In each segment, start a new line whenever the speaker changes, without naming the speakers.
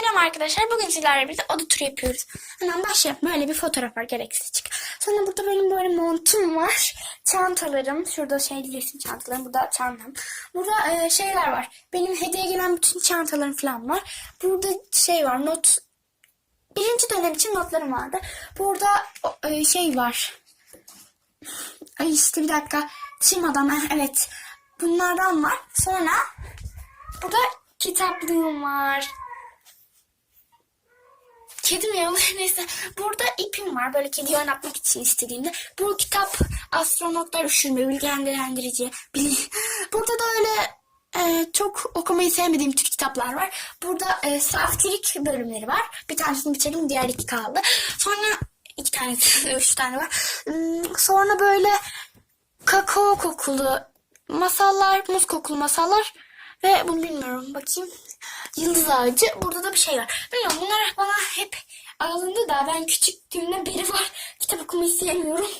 Selam arkadaşlar. Bugün sizlerle birlikte oda turu yapıyoruz. Hemen başlayalım. Böyle bir fotoğraf var gereksiz açık. Sonra burada benim böyle montum var. Çantalarım. Şurada şey resim çantalarım. Burada çantam. Burada e, şeyler var. Benim hediye gelen bütün çantalarım falan var. Burada şey var. Not birinci dönem için notlarım vardı. Burada e, şey var. Ay işte bir dakika. Çim adam. Evet. Bunlardan var. Sonra burada kitaplığım var. Kedim ya neyse. Burada ipim var böyle kediyi oynatmak için istediğimde. Bu kitap astronotlar üşürme bilgilendirici. Bil Burada da öyle e, çok okumayı sevmediğim tür kitaplar var. Burada e, saftirik bölümleri var. Bir tanesini bitirdim diğer iki kaldı. Sonra iki tane üç tane var. Hmm, Sonra böyle kakao kokulu masallar, muz kokulu masallar ve bunu bilmiyorum bakayım. Yıldız ağacı. Burada da bir şey var. Bilmiyorum bunlar bana hep alındı da ben küçüklüğümden beri var. Kitap okumayı sevmiyorum.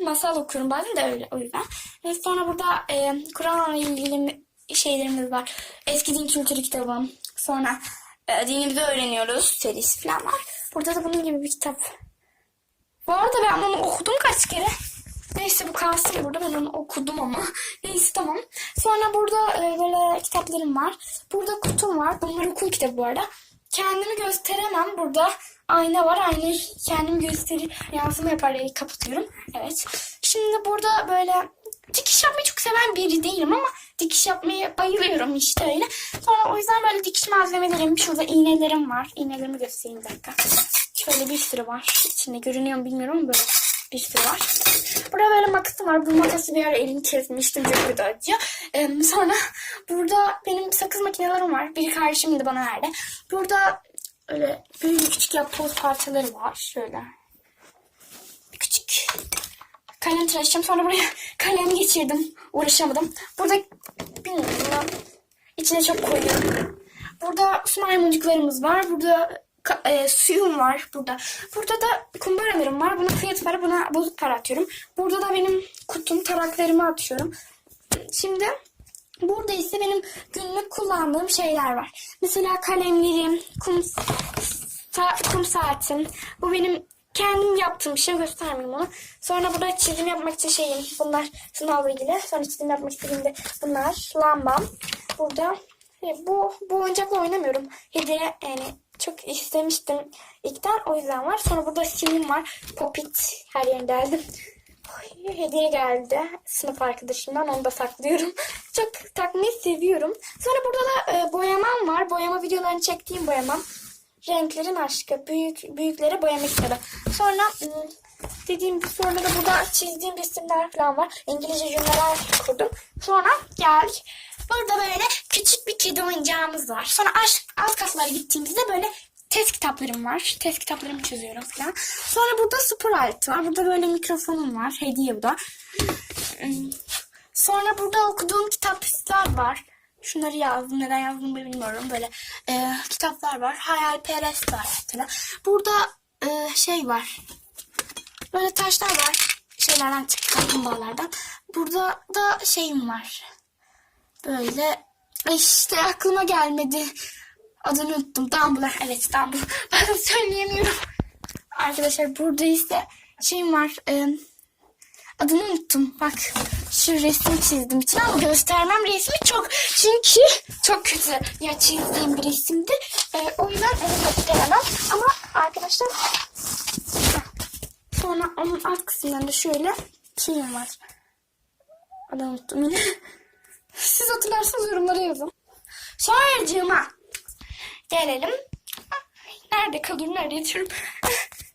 Masal okuyorum bazen de öyle o yüzden. Ve sonra burada e, Kur'an'la ilgili şeylerimiz var. Eski din kültürü kitabım. Sonra e, dinimizi öğreniyoruz serisi falan var. Burada da bunun gibi bir kitap. Bu arada ben bunu okudum kaç kere. Kalsın burada ben onu okudum ama. Neyse tamam. Sonra burada e, böyle kitaplarım var. Burada kutum var. Bunlar okul kitabı bu arada. Kendimi gösteremem. Burada ayna var. Aynayı kendimi gösterir. Yansıma yapar kapatıyorum. Evet. Şimdi burada böyle dikiş yapmayı çok seven biri değilim ama dikiş yapmayı bayılıyorum işte öyle. Sonra o yüzden böyle dikiş malzemelerim. Şurada iğnelerim var. İğnelerimi göstereyim bir dakika. Şöyle bir sürü var. İçinde görünüyor mu bilmiyorum böyle bir sürü var. Burada böyle makasım var. Bu makası bir ara elimi kesmiştim. Çok kötü acıyor. Ee, sonra burada benim sakız makinelerim var. Biri kardeşim de bana verdi. Burada öyle büyük küçük yapboz parçaları var. Şöyle. Küçük kalem tıraşacağım. Sonra buraya kalem geçirdim. Uğraşamadım. Burada bilmiyorum. İçine çok koyuyorum. Burada su maymuncuklarımız var. Burada e, suyum var burada. Burada da kumbaralarım var. Buna fiyat para, buna bozuk para atıyorum. Burada da benim kutum, taraklarımı atıyorum. Şimdi burada ise benim günlük kullandığım şeyler var. Mesela kalemlerim, kum, sa- kum saatim. Bu benim kendim yaptığım bir şey göstermeyeyim onu. Sonra burada çizim yapmak için şeyim. Bunlar sınavla ilgili. Sonra çizim yapmak istediğimde bunlar. Lambam. Burada e, bu, bu oyuncakla oynamıyorum. Hediye yani çok istemiştim ilkten o yüzden var. Sonra burada silim var. Popit her yerinde deldim. Hediye geldi sınıf arkadaşımdan onu da saklıyorum. Çok takmayı seviyorum. Sonra burada da e, boyamam var. Boyama videolarını çektiğim boyamam. Renklerin aşkı. Büyük, büyüklere boyama kitabı. Sonra ım, dediğim sonra da burada çizdiğim resimler falan var. İngilizce cümleler kurdum. Sonra geldik. Burada böyle küçük bir kedi oyuncağımız var. Sonra alt, alt katlara gittiğimizde böyle test kitaplarım var. Test kitaplarımı çözüyorum falan. Sonra burada spor aleti var. Burada böyle mikrofonum var. Hediye bu da. Im, Sonra burada okuduğum kitaplar var. Şunları yazdım. Neden yazdığımı bilmiyorum. Böyle e, kitaplar var. Hayalperest var mesela. Burada e, şey var. Böyle taşlar var. Şeylerden çıktı. Kaplumbağalardan. Burada da şeyim var. Böyle işte aklıma gelmedi. Adını unuttum. Dumbledore. Evet Dumbledore. Ben söyleyemiyorum. Arkadaşlar burada ise şeyim var. E, adını unuttum. Bak şu resmi çizdim için ama göstermem resmi çok çünkü çok kötü ya çizdiğim bir resimdi. E, o yüzden onu gösteremem. Ama arkadaşlar sonra onun alt kısmında da şöyle şeyim var. Adını unuttum yine. Siz hatırlarsanız yorumlara yazın. Sonracığıma gelelim. Nerede kalır nerede yatıyorum.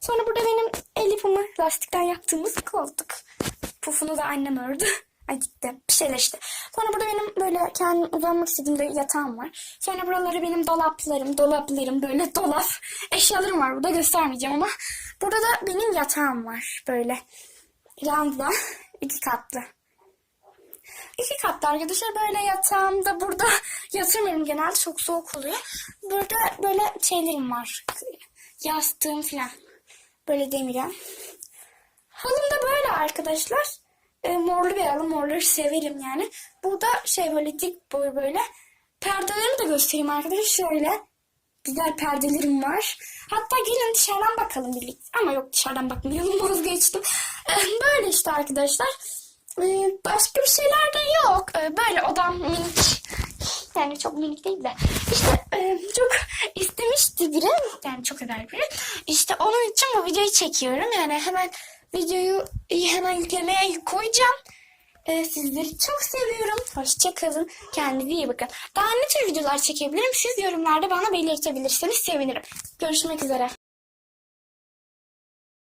Sonra burada benim el yapımı lastikten yaptığımız koltuk. Pufunu da annem ördü. Ay gitti. Bir şeyler işte. Sonra burada benim böyle kendim uzanmak istediğimde yatağım var. Sonra buraları benim dolaplarım, dolaplarım böyle dolap. Eşyalarım var burada göstermeyeceğim ama. Burada da benim yatağım var böyle. Lamba iki katlı. İki katlı arkadaşlar böyle yatağımda burada yatırmıyorum genelde çok soğuk oluyor. Burada böyle şeylerim var. Yastığım falan. Böyle demirem. Halım da böyle arkadaşlar. E, morlu bir halı. Morları severim yani. Burada şey böyle dik boy böyle. Perdelerimi de göstereyim arkadaşlar. Şöyle. güzel perdelerim var. Hatta gelin dışarıdan bakalım birlikte. Ama yok dışarıdan bakmayalım vazgeçtim. Ee, Böyle işte arkadaşlar. Ee, Başka bir şeyler de yok. Ee, Böyle odam minik. Yani çok minik değil de. İşte e, çok istemişti biri. Yani çok özel biri. İşte onun için bu videoyu çekiyorum. Yani hemen videoyu hemen yüklemeye koyacağım. Ee, sizleri çok seviyorum. Hoşçakalın. Kendinize iyi bakın. Daha ne tür videolar çekebilirim? Siz yorumlarda bana belirtebilirseniz sevinirim. Görüşmek üzere.